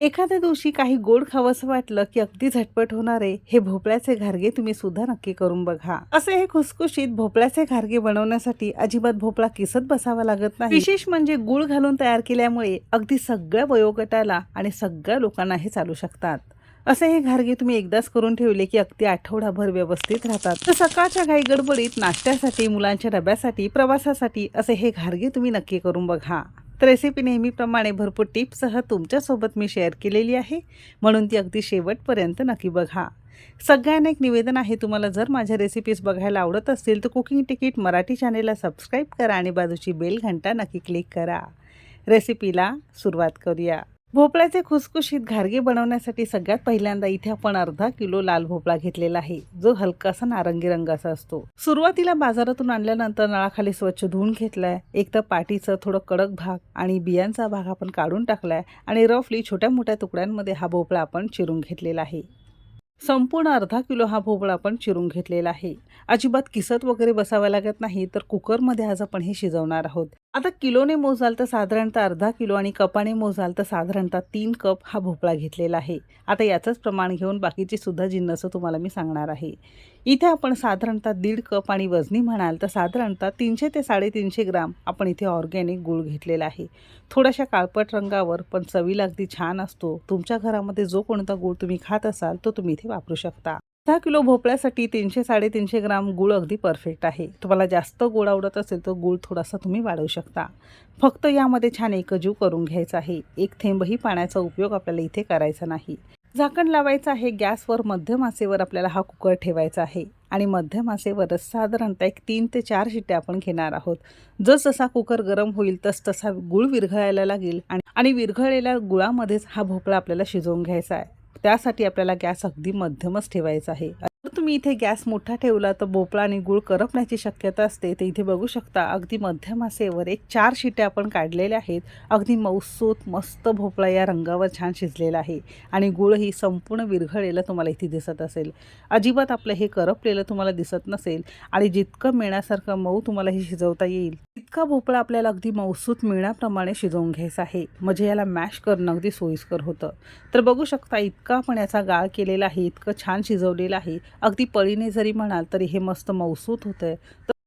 एखाद्या दिवशी काही गोड खावंसं वाटलं की अगदी झटपट होणारे हे भोपळ्याचे घारगे तुम्ही सुद्धा नक्की करून बघा. असे हे खुसखुशीत भोपळ्याचे घारगे बनवण्यासाठी अजिबात भोपळा किसत बसावा लागत नाही. विशेष म्हणजे गुळ घालून तयार केल्यामुळे अगदी सगळ्या वयोगटाला आणि सगळ्या लोकांना हे चालू शकतात. असे हे घारगे तुम्ही एकदाच करून ठेवले की अगदी आठवडाभर व्यवस्थित राहतात. तर सकाळच्या घाई गडबडीत नाश्त्यासाठी मुलांच्या डब्यासाठी प्रवासासाठी असे हे घारगे तुम्ही नक्की करून बघा. तर रेसिपी नेहमीप्रमाणे भरपूर टिप्ससह तुमच्यासोबत मी शेअर केलेली आहे. म्हणून ती अगदी शेवटपर्यंत नक्की बघा. सगळ्यांना एक निवेदन आहे तुम्हाला जर माझ्या रेसिपीज बघायला आवडत असतील तर कुकिंग तिकीट मराठी चॅनेलला सबस्क्राईब करा आणि बाजूची बेल घंटा नक्की क्लिक करा. रेसिपीला सुरुवात करूया. भोपळ्याचे खुसखुशीत घारगे बनवण्यासाठी सगळ्यात पहिल्यांदा इथे आपण अर्धा किलो लाल भोपळा घेतलेला आहे. जो हलकासा नारंगी रंगाचा असतो. सुरुवातीला बाजारातून आणल्यानंतर नळाखाली स्वच्छ धुवून घेतलाय. एक तर पाठीचं थोडं कडक भाग आणि बियांचा भाग आपण काढून टाकलाय आणि रफली छोट्या मोठ्या तुकड्यांमध्ये हा भोपळा आपण चिरून घेतलेला आहे. संपूर्ण अर्धा किलो हा भोपळा आपण चिरून घेतलेला आहे. अजिबात किसत वगैरे बसावं लागत नाही तर कुकरमध्ये आज आपण हे शिजवणार आहोत. आता किलोने मोजाल तर साधारणतः अर्धा किलो आणि कपाने मोजाल तर साधारणतः तीन कप हा भोपळा घेतलेला आहे. आता याचंच प्रमाण घेऊन बाकीची सुद्धा जिन्नसं तुम्हाला मी सांगणार आहे. इथे आपण साधारणतः दीड कप आणि वजनी म्हणाल तर साधारणतः तीनशे ते साडेतीनशे ग्राम आपण इथे ऑर्गॅनिक गूळ घेतलेला आहे. थोड्याशा काळपट रंगावर पण चवीला अगदी छान असतो. तुमच्या घरामध्ये जो कोणता गूळ तुम्ही खात असाल तो तुम्ही इथे वापरू शकता. दहा किलो भोपळ्यासाठी तीनशे साडेतीनशे ग्राम गूळ अगदी परफेक्ट आहे. तुम्हाला जास्त गोड आवडत असेल तर गूळ थोडासा तुम्ही वाढवू शकता. फक्त यामध्ये छान एकजीव करून घ्यायचा आहे. एक थेंबही पाण्याचा उपयोग आपल्याला इथे करायचा नाही. झाकण लावायचं आहे. गॅसवर मध्यमासेवर आपल्याला हा कुकर ठेवायचा आहे. आणि मध्यमासेवरच साधारणतः एक तीन ते चार शिट्ट्या आपण घेणार आहोत. जसजसा कुकर गरम होईल तस तसा गुळ विरघळायला लागेल. आणि आणि विरघळलेल्या गुळामध्येच हा भोपळा आपल्याला शिजवून घ्यायचा आहे. त्यासाठी आपल्याला गॅस अगदी मध्यमच ठेवायचा आहे. मी तुम्ही इथे गॅस मोठा ठेवला तर भोपळा आणि गुळ करपण्याची शक्यता असते. ते इथे बघू शकता. अगदी मध्यम आसेवर एक चार शिट्या आपण काढलेल्या आहेत. अगदी मौसूत मस्त भोपळा या रंगावर छान शिजलेला आहे. आणि गुळही संपूर्ण विरघळलेलं तुम्हाला इथे दिसत असेल. अजिबात आपलं हे करपलेलं तुम्हाला दिसत नसेल. आणि जितकं मिळण्यासारखं मऊ तुम्हाला हे शिजवता येईल तितका भोपळा आपल्याला अगदी मौसूत मिळण्याप्रमाणे शिजवून घ्यायचा आहे. म्हणजे याला मॅश करणं अगदी सोयीस्कर होतं. तर बघू शकता इतका आपण याचा गाळ केलेला आहे इतकं छान शिजवलेलं आहे. अगदी पळीने जरी म्हणाल तरी हे मस्त मौसूत होतं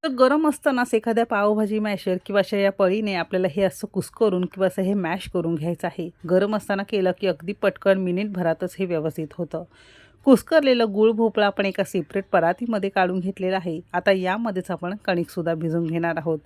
तर गरम असतानाच एखाद्या पावभाजी मॅशर किंवा अशा या पळीने आपल्याला हे असं कुस्करून किंवा असं हे मॅश करून घ्यायचं आहे. गरम असताना केलं की अगदी पटकन मिनिटभरातच हे व्यवस्थित होतं. कुस्करलेलं गुळ भोपळा आपण एका सेपरेट परातीमध्ये काढून घेतलेला आहे. आता यामध्येच आपण कणिकसुद्धा भिजून घेणार आहोत.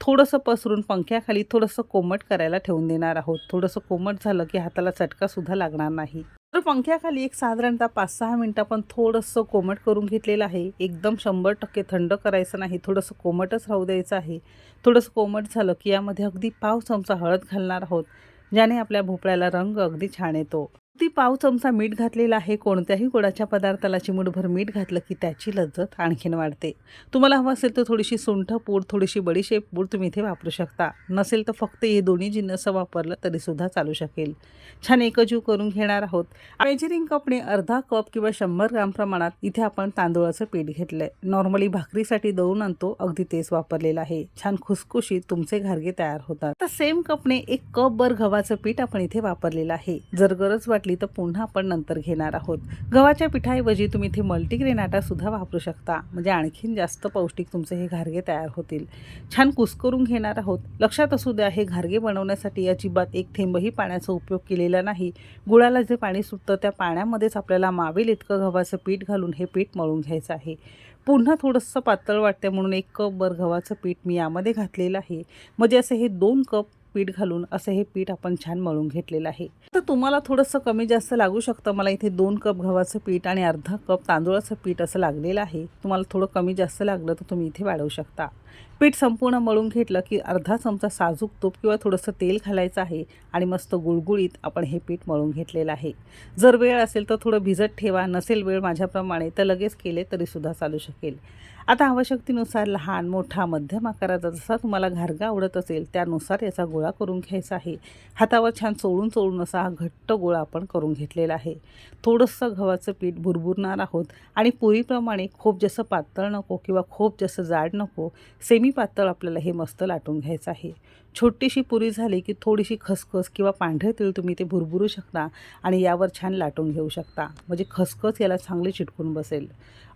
थोडंसं पसरून पंख्याखाली थोडंसं कोमट करायला ठेवून देणार आहोत. थोडंसं कोमट झालं की हाताला चटकासुद्धा लागणार नाही. तर पंख्याखाली एक साधारणतः पाच सहा मिनटं आपण थोडंसं कोमट करून घेतलेलं आहे. एकदम शंभर टक्के थंड करायचं नाही. थोडंसं कोमटच राहू द्यायचं आहे. थोडंसं कोमट झालं की यामध्ये अगदी पाव चमचा हळद घालणार आहोत ज्याने आपल्या भोपळ्याला रंग अगदी छान येतो. अगदी पाव चमचा मीठ घातलेला आहे कोणत्याही गोडाच्या पदार्थाला चिमूटभर मीठ घातलं की त्याची लज्जत आणखीन वाढते. तुम्हाला हवं असेल तर थोडीशी सुंठ पूड थोडीशी बडीशेप पूड तुम्ही इथे वापरू शकता. नसेल तर फक्त हे दोन्ही जिन्नस वापरलं तरीसुद्धा चालू शकेल. छान एकजीव करून घेणार आहोत. मेजरिंग कपने अर्धा कप किंवा शंभर ग्राम प्रमाणात इथे आपण तांदूळाचं पीठ घेतलं आहे नॉर्मली भाकरीसाठी दळून आणतो अगदी तेच वापरलेलं आहे. छान खुसखुशीत तुमचे घारगे तयार होतात. तर सेम कपने एक कप भर गव्हाचं पीठ आपण इथे वापरलेलं आहे. जर गरज वाटली तर पुन्हा आपण नंतर घेणार आहोत. गव्हाच्या पिठाऐवजी तुम्ही इथे मल्टीग्रेन आटासुद्धा वापरू शकता. म्हणजे आणखीन जास्त पौष्टिक तुमचे हे घारगे तयार होतील. छान कुस्करून घेणार आहोत. लक्षात असू द्या हे घारगे बनवण्यासाठी अजिबात एक थेंबही पाण्याचा उपयोग केलेला नाही. गुळाला जे पाणी सुटतं त्या पाण्यामध्येच आपल्याला मावेल इतकं गव्हाचं पीठ घालून हे पीठ मळून घ्यायचं आहे. पुन्हा थोडंसं पातळ वाटते म्हणून एक कप भर गव्हाचं पीठ मी यामध्ये घातलेलं आहे. म्हणजे असं हे दोन कप पीठ घालून असं हे पीठ आपण छान मळून घेतलेलं आहे. तर तुम्हाला थोडंसं कमी जास्त लागू शकतं. मला इथे दोन कप गव्हाचं पीठ आणि अर्धा कप तांदूळाचं पीठ असं लागलेलं आहे. तुम्हाला थोडं कमी जास्त लागलं तर तुम्ही इथे वाढवू शकता. पीठ संपूर्ण मळून घेतलं की अर्धा चमचा साजूक तूप किंवा थोडंसं तेल घालायचं आहे आणि मस्त गुळगुळीत आपण हे पीठ मळून घेतलेलं आहे. जर वेळ असेल तर थोडं भिजत ठेवा. नसेल वेळ माझ्याप्रमाणे तर लगेच केले तरीसुद्धा चालू शकेल. आता आवश्यकतेनुसार लहान मोठा मध्यम आकाराचा जसा तुम्हाला घारगा आवडत असेल त्यानुसार याचा गोळा करून घ्यायचा आहे. हातावर छान चोळून चोळून असा हा घट्ट गोळा आपण करून घेतलेला आहे. थोडंसं गव्हाचं पीठ भुरभुरणार आहोत आणि पुरीप्रमाणे खूप जास्त पातळ नको किंवा खूप जास्त जाड नको सेमी पातळ आपल्याला हे मस्त लाटून घ्यायचं आहे. छोटीशी पुरी झाली की थोडीशी खसखस किंवा पांढरे तिळ तुम्ही ते भुरभुरू शकता आणि यावर छान लाटून घेऊ शकता. म्हणजे खसखस याला चांगली चिटकून बसेल.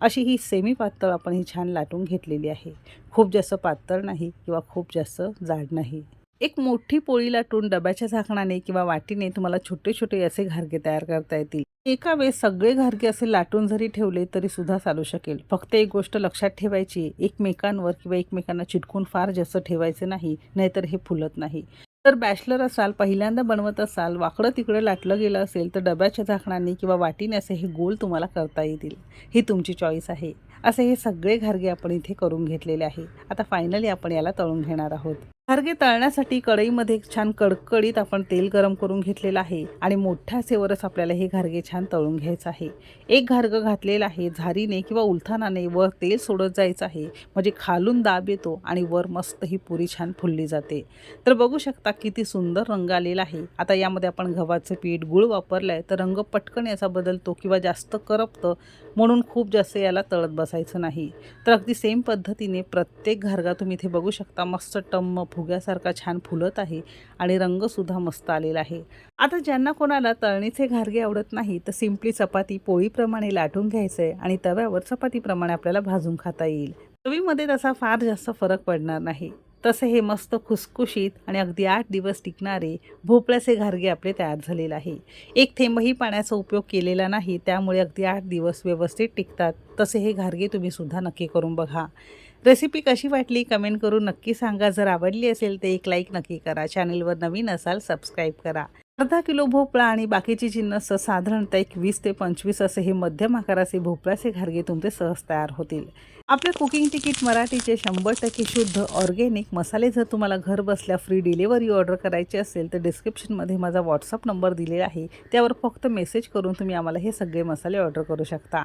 अशी ही सेमी पातळ आपण ही छान लाटून घेतलेली आहे. खूप जास्त पातळ नाही किंवा खूप जास्त जाड नाही. एक मोठी पोळी लाटून डब्याच्या झाकणाने किंवा वाटीने तुम्हाला छोटे छोटे असे घारगे तयार करता येतील. एका वेळेस सगळे घारगे असे लाटून जरी ठेवले तरी सुद्धा चालू शकेल. फक्त एक गोष्ट लक्षात ठेवायची एकमेकांवर किंवा एकमेकांना चिटकून फार जास्त ठेवायचे नाही नाहीतर हे फुलत नाही. तर बॅचलर असाल पहिल्यांदा बनवत असाल वाकडं तिकडं लाटलं गेलं असेल तर डब्याच्या झाकणाने किंवा वाटीने असे हे गोल तुम्हाला करता येतील. ही तुमची चॉईस आहे. असे हे सगळे घारगे आपण इथे करून घेतलेले आहे. आता फायनली आपण याला तळून घेणार आहोत. घारगे तळण्यासाठी कढईमध्ये छान कडकडीत आपण तेल गरम करून घेतलेलं आहे आणि मोठ्या सेवरच आपल्याला हे घारगे छान तळून घ्यायचं आहे. एक घारगं घातलेलं आहे झारीने किंवा उलथानाने वर तेल सोडत जायचं आहे. म्हणजे खालून दाब येतो आणि वर मस्त ही पुरी छान फुलली जाते. तर बघू शकता किती सुंदर रंग आलेला आहे. आता यामध्ये आपण गव्हाचं पीठ गुळ वापरलं आहे तर रंग पटकन याचा बदलतो किंवा जास्त करपतं म्हणून खूप जास्त याला तळत बसायचं नाही. तर अगदी सेम पद्धतीने प्रत्येक घारगा तुम्ही इथे बघू शकता मस्त टम्म फुग्यासारखा छान फुलत आहे आणि रंगसुद्धा मस्त आलेला आहे. आता ज्यांना कोणाला तळणीचे घारगे आवडत नाही तर सिम्पली चपाती पोळीप्रमाणे लाटून घ्यायचं आहे आणि तव्यावर चपातीप्रमाणे आपल्याला भाजून खाता येईल. चवीमध्ये तसा फार जास्त फरक पडणार नाही. तसे हे मस्त खुसखुशीत आणि अगदी आठ दिवस टिकणारे भोपळ्याचे घारगे आपले तयार झालेले आहे. एक थेंबही पाण्याचा उपयोग केलेला नाही त्यामुळे अगदी आठ दिवस व्यवस्थित टिकतात. तसे हे घारगे तुम्ही सुद्धा नक्की करून बघा. रेसिपी कशी वाटली कमेंट करून नक्की सांगा. जर आवडली असेल तर एक लाईक नक्की करा. चॅनलवर नवीन असाल सबस्क्राईब करा. अर्धा किलो भोपळा आणि बाकीची जिन्नस साधारणतः एक वीस ते पंचवीस असे हे मध्यम आकाराचे भोपळ्याचे घारगे तुमचे सहज तयार होतील. आपल्या कुकिंग तिकीट मराठीचे शंभर टक्के शुद्ध ऑर्गेनिक मसाले जर तुम्हाला घर बसल्या फ्री डिलिव्हरी ऑर्डर करायची असेल तर डिस्क्रिप्शनमध्ये माझा व्हॉट्सअप नंबर दिलेला आहे. त्यावर फक्त मेसेज करून तुम्ही आम्हाला हे सगळे मसाले ऑर्डर करू शकता.